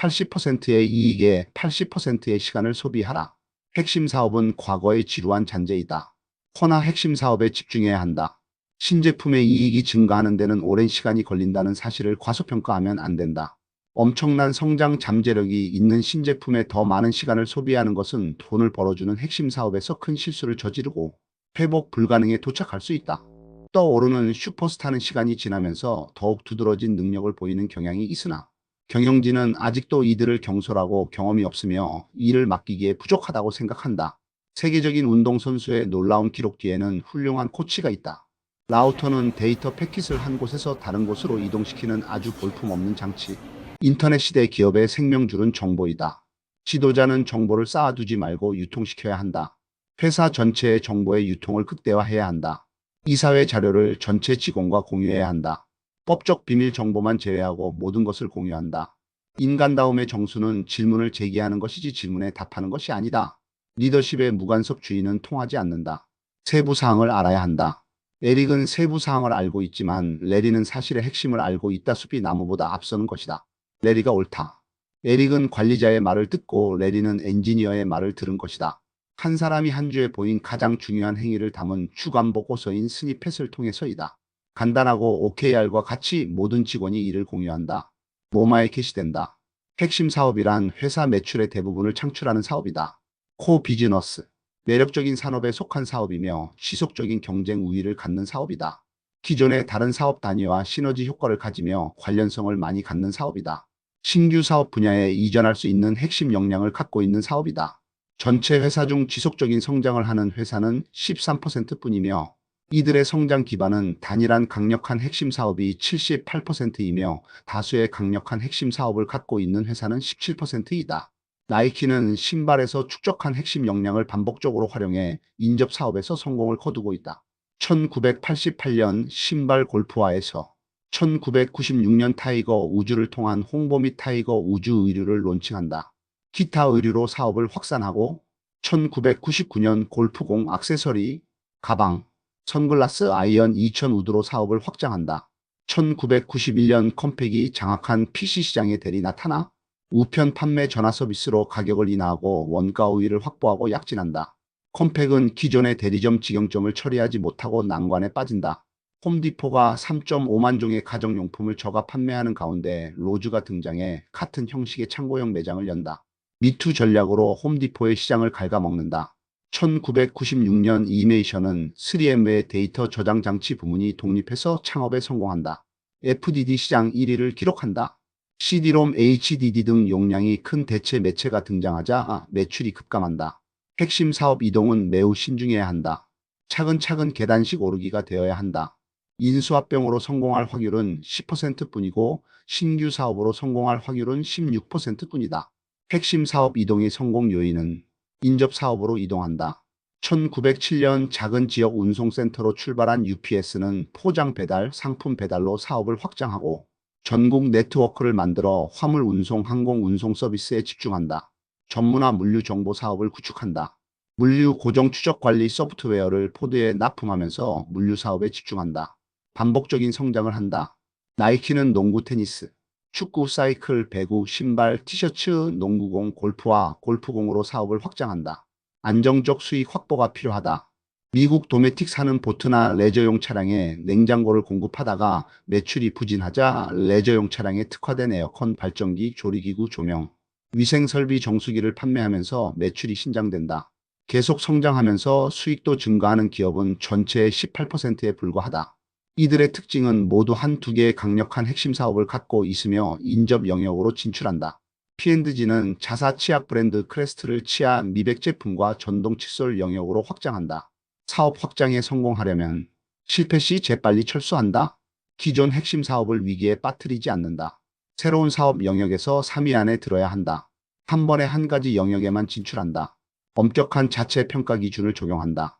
80%의 이익에 80%의 시간을 소비하라. 핵심 사업은 과거의 지루한 잔재이다. 허나 핵심 사업에 집중해야 한다. 신제품의 이익이 증가하는 데는 오랜 시간이 걸린다는 사실을 과소평가하면 안 된다. 엄청난 성장 잠재력이 있는 신제품에 더 많은 시간을 소비하는 것은 돈을 벌어주는 핵심 사업에서 큰 실수를 저지르고 회복 불가능에 도착할 수 있다. 떠오르는 슈퍼스타는 시간이 지나면서 더욱 두드러진 능력을 보이는 경향이 있으나 경영진은 아직도 이들을 경솔하고 경험이 없으며 이를 맡기기에 부족하다고 생각한다. 세계적인 운동선수의 놀라운 기록 뒤에는 훌륭한 코치가 있다. 라우터는 데이터 패킷을 한 곳에서 다른 곳으로 이동시키는 아주 볼품없는 장치. 인터넷 시대 기업의 생명줄은 정보이다. 지도자는 정보를 쌓아두지 말고 유통시켜야 한다. 회사 전체의 정보의 유통을 극대화해야 한다. 이사회 자료를 전체 직원과 공유해야 한다. 법적 비밀 정보만 제외하고 모든 것을 공유한다. 인간다움의 정수는 질문을 제기하는 것이지 질문에 답하는 것이 아니다. 리더십의 무간섭 주의는 통하지 않는다. 세부 사항을 알아야 한다. 에릭은 세부 사항을 알고 있지만 레리는 사실의 핵심을 알고 있다 숲이 나무보다 앞서는 것이다. 레리가 옳다. 에릭은 관리자의 말을 듣고 레리는 엔지니어의 말을 들은 것이다. 한 사람이 한 주에 보인 가장 중요한 행위를 담은 주간 보 고서인 스니펫을 통해서이다. 간단하고 OKR과 같이 모든 직원이 이를 공유한다. 모마에 게시된다. 핵심 사업이란 회사 매출의 대부분을 창출하는 사업이다. 코 비즈너스. 매력적인 산업에 속한 사업이며 지속적인 경쟁 우위를 갖는 사업이다. 기존의 다른 사업 단위와 시너지 효과를 가지며 관련성을 많이 갖는 사업이다. 신규 사업 분야에 이전할 수 있는 핵심 역량을 갖고 있는 사업이다. 전체 회사 중 지속적인 성장을 하는 회사는 13%뿐이며 이들의 성장 기반은 단일한 강력한 핵심 사업이 78%이며 다수의 강력한 핵심 사업을 갖고 있는 회사는 17%이다. 나이키는 신발에서 축적한 핵심 역량을 반복적으로 활용해 인접 사업에서 성공을 거두고 있다. 1988년 신발 골프화에서 1996년 타이거 우주를 통한 홍보 및 타이거 우주 의류를 론칭한다. 기타 의류로 사업을 확산하고 1999년 골프공 악세서리, 가방, 선글라스 아이언 2000 우드로 사업을 확장한다. 1991년 컴팩이 장악한 PC 시장의 대리 나타나 우편 판매 전화 서비스로 가격을 인하하고 원가 우위를 확보하고 약진한다. 컴팩은 기존의 대리점 직영점을 처리하지 못하고 난관에 빠진다. 홈디포가 3.5만 종의 가정용품을 저가 판매하는 가운데 로즈가 등장해 같은 형식의 창고형 매장을 연다. 미투 전략으로 홈디포의 시장을 갉아먹는다. 1996년 이메이션은 3M의 데이터 저장 장치 부문이 독립해서 창업에 성공한다. FDD 시장 1위를 기록한다. CD-ROM, HDD 등 용량이 큰 대체 매체가 등장하자 매출이 급감한다. 핵심 사업 이동은 매우 신중해야 한다. 차근차근 계단식 오르기가 되어야 한다. 인수합병으로 성공할 확률은 10%뿐이고 신규 사업으로 성공할 확률은 16%뿐이다. 핵심 사업 이동의 성공 요인은 인접 사업으로 이동한다. 1907년 작은 지역 운송센터로 출발한 UPS는 포장 배달, 상품 배달로 사업을 확장하고 전국 네트워크를 만들어 화물 운송, 항공 운송 서비스에 집중한다. 전문화 물류 정보 사업을 구축한다. 물류 고정 추적 관리 소프트웨어를 포드에 납품하면서 물류 사업에 집중한다. 반복적인 성장을 한다. 나이키는 농구, 테니스, 축구, 사이클, 배구, 신발, 티셔츠, 농구공, 골프와 골프공으로 사업을 확장한다. 안정적 수익 확보가 필요하다. 미국 도메틱 사는 보트나 레저용 차량에 냉장고를 공급하다가 매출이 부진하자 레저용 차량에 특화된 에어컨, 발전기, 조리기구, 조명, 위생설비 정수기를 판매하면서 매출이 신장된다. 계속 성장하면서 수익도 증가하는 기업은 전체의 18%에 불과하다. 이들의 특징은 모두 한 두 개의 강력한 핵심 사업을 갖고 있으며 인접 영역으로 진출한다. P&G는 자사 치약 브랜드 크레스트를 치아 미백 제품과 전동 칫솔 영역으로 확장한다. 사업 확장에 성공하려면 실패 시 재빨리 철수한다. 기존 핵심 사업을 위기에 빠뜨리지 않는다. 새로운 사업 영역에서 3위 안에 들어야 한다. 한 번에 한 가지 영역에만 진출한다. 엄격한 자체 평가 기준을 적용한다.